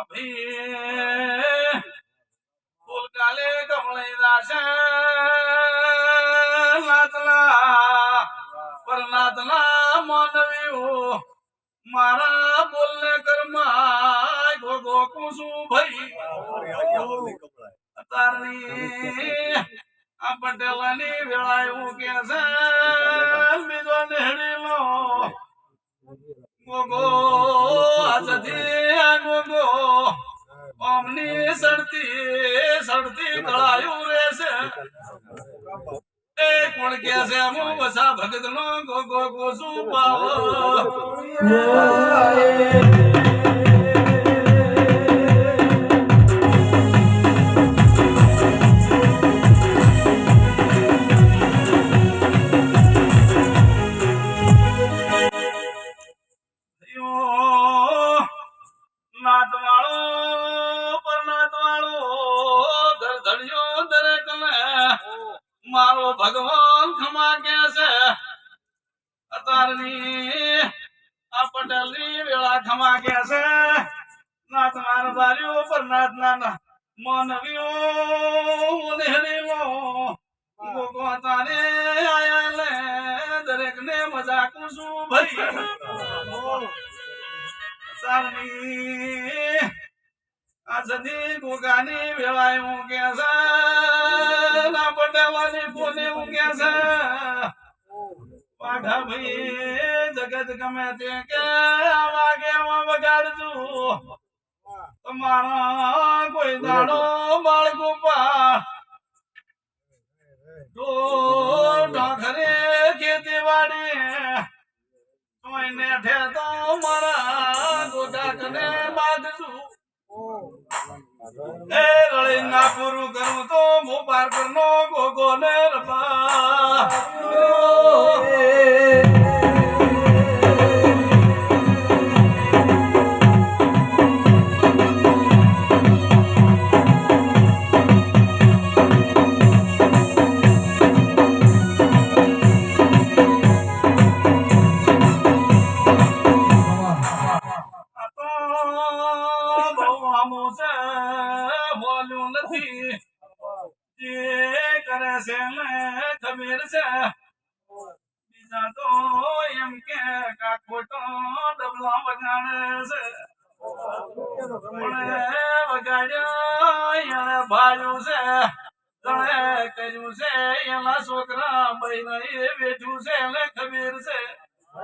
નથી ફૂલ કાલે કમળઈ દાશે નાતના પર નાતના માનવીઓ મારા બોલને કર્મા ગોગો કુસુમ ભાઈ. તારની આ પટેલાની વેળા એવું કે છે, બીજો ઓમની સડતી સડતી કળાયું રહેશે. એ કોણ કે છે? હું વસા ભગત નો ગોગો ગોસુ પાવ. ભગવાન ખમા કે છે અતારની આ પટેલની વેળા ખમા કે છે નાથ માર બાર્યો પર નાથ નાના માનવીઓ નેહરેલો ગોગો આયા લે દરેક ને મજા કુસું ભાઈ. સારની આજની ગોગાની વેળાએ હું કે છે ના પટેલાની જગત ગમે તે કે કે તમારા કોઈ દાડો બાળકો પા ઢોખરે ખેતીવાડી કોઈને ઠેતો મારા ગોગા કને માગશું એ રળી ના પૂરું કરું તો હું પર કરનો છે બોલ્યું નથી. જે કરે છે ને ખબર છે. બીજા તો એમ કે કા ખોટો ડબલા વગાડે છે. વગાડ્યો એને ભાડ્યું છે. જણે કર્યું છે એના છોકરા બહેન એ બેઠું છે ને